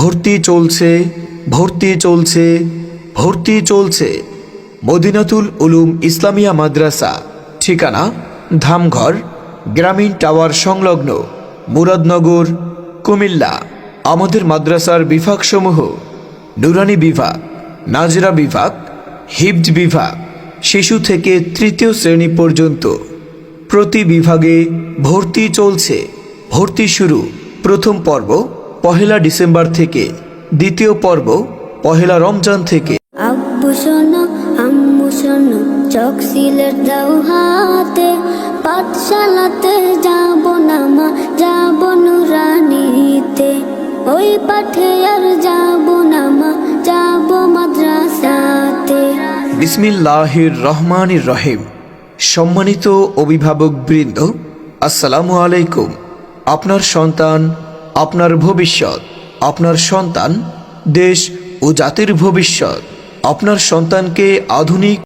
ভর্তি চলছে ভর্তি চলছে ভর্তি চলছে। মদিনাতুল উলুম ইসলামিয়া মাদ্রাসা, ঠিকানা ধামঘর, গ্রামীণ টাওয়ার সংলগ্ন, মুরাদনগর, কুমিল্লা। আমাদের মাদ্রাসার বিভাগসমূহ, নুরানি বিভাগ, নাজরা বিভাগ, হিফজ বিভাগ, শিশু থেকে তৃতীয় শ্রেণি পর্যন্ত। প্রতি বিভাগে ভর্তি চলছে। ভর্তি শুরু প্রথম পর্ব পহেলা ডিসেম্বর থেকে দ্বিতীয় পর্ব পহেলা রমজান থেকে। আব্বু শোনো আম্মু শোনো চক সিলেট দাও হাতে পাঠশালাতে যাব না মা যাব নুরানিতে। ওই পাঠে আর যাব না মা যাব মাদ্রাসাতে। বিসমিল্লাহির রহমানির রহিম সম্মানিত অভিভাবক বৃন্দ আসসালামু আলাইকুম। আপনার সন্তান আপনার ভবিষ্যৎ আপনার সন্তান দেশ ও জাতির ভবিষ্যৎ আপনার সন্তানকে আধুনিক